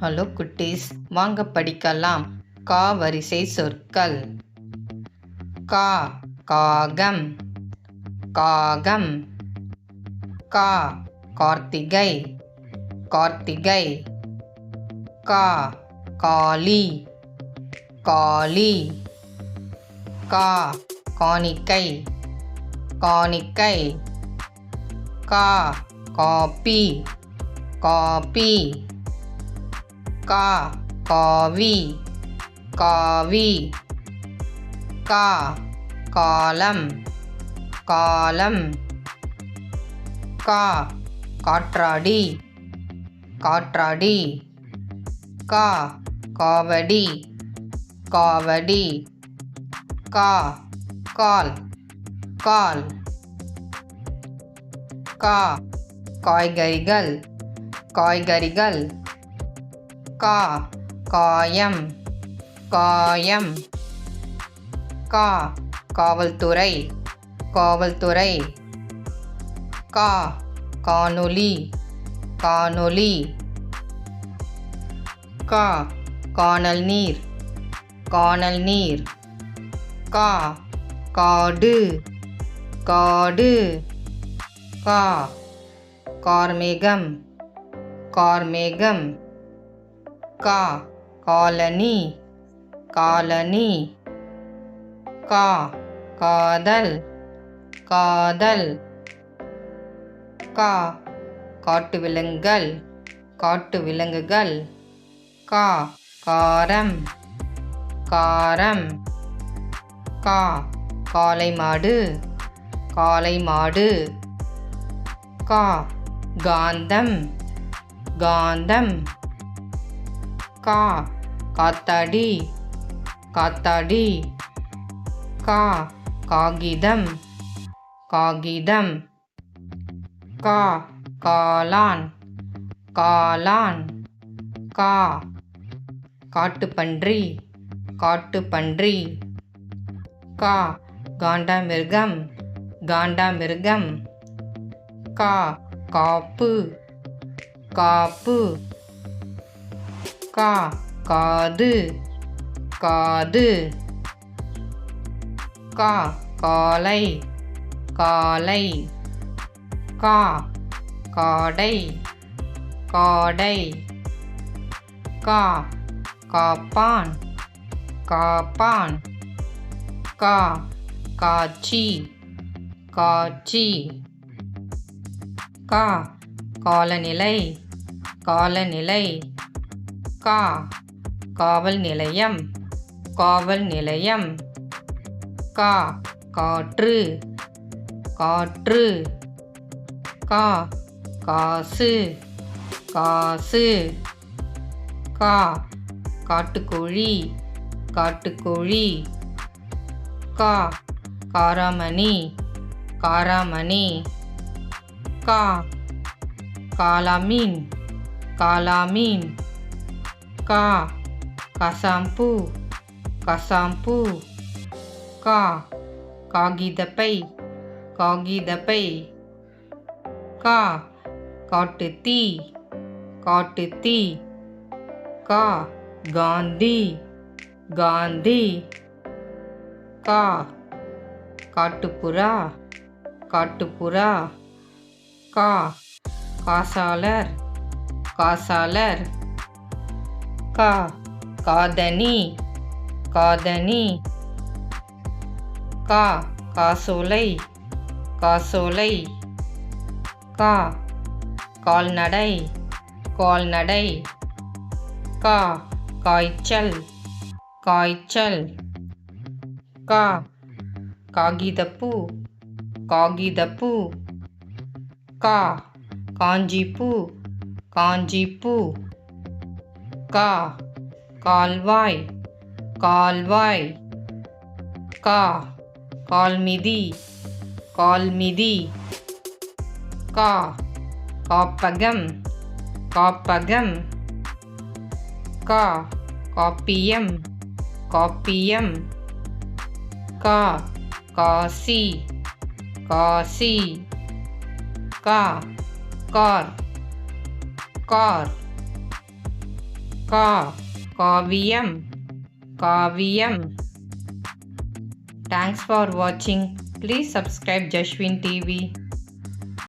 Hello குட்டீஸ் வாங்க படிக்கலாம். கா வரிசை சொற்கள். கா காகம். காகம். கா கார்த்திகை. கார்த்திகை. கா காளி. காளி. கா காணிக்கை. காணிக்கை. கா காப்பி. காப்பி. கா காவி காவி. கா காலம் காலம். கா காற்றாடி காற்றாடி. கா காவடி காவடி. கா கால் கால். கா காய்கறிகள் காய்கறிகள். கா காயம் காயம். கா காவல்துறை காவல்துறை. கா காணொலி காணொலி கா காணல் நீர் காணல் நீர். கா காடு காடு. கா கார்மேகம் கார்மேகம். கா காலனி காலனி. கா காதல் காதல். கா காட்டு விலங்குகள் காட்டு விலங்குகள். கா காரம் காரம். கா காளை மாடு காளை மாடு. கா காந்தம் காந்தம். கா காத்தாடி காத்தாடி கா காகிதம் காகிதம் கா காளான் காளான் கா காட்டுப்பன்றி காட்டுப்பன்றி கா காண்டாமிருகம் காண்டாமிருகம் கா காப்பு காப்பு கா காது காது. கா காலை காலை. கா காடை காடை. கா காப்பான் காப்பான். கா காட்சி காட்சி. கா காலநிலை காலநிலை. கா. காவல் நிலையம். காவல் நிலையம். கா. காற்று. காற்று. கா. காசு. காசு. கா. காட்டுக்கோழி. காட்டுக்கோழி. கா. காராமணி. காராமணி. கா. காலாமீன் காலாமீன் கா கசாம்பு கசாம்பு கா காகிதப்பை காகிதப்பை கா காட்டு தீ காட்டு தீ கா காந்தி காந்தி கா காட்டுப்புறா காட்டுப்புறா கா காசாளர் காசாளர் கா காதனி காதனி கா காசோலை காசோலை. கா கால்நடை கால்நடை. கா காய்ச்சல் காய்ச்சல். கா காகிதப்பூ காகிதப்பூ. கா காஞ்சிப்பூ காஞ்சிப்பூ. கா கால்வாய் கால்வாய் கா கால்மிதி கால்மிதி கா காப்பகம் காப்பகம் கா காப்பியம் காப்பியம் கா காசி காசி கா கார் கார் கா காவியம் காவியம் தேங்க்ஸ் ஃபார் வாட்சிங் ப்ளீஸ் சப்ஸ்கிரைப் ஜஸ்வின் டிவி